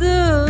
vardı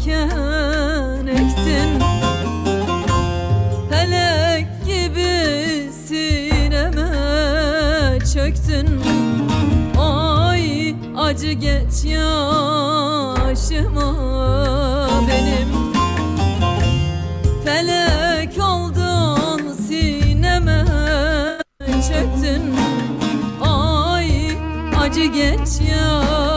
diken ektin. Felek gibi sineme çöktün. Ay acı geç yaşıma benim. Felek oldun sineme çöktün. Ay acı geç yaşıma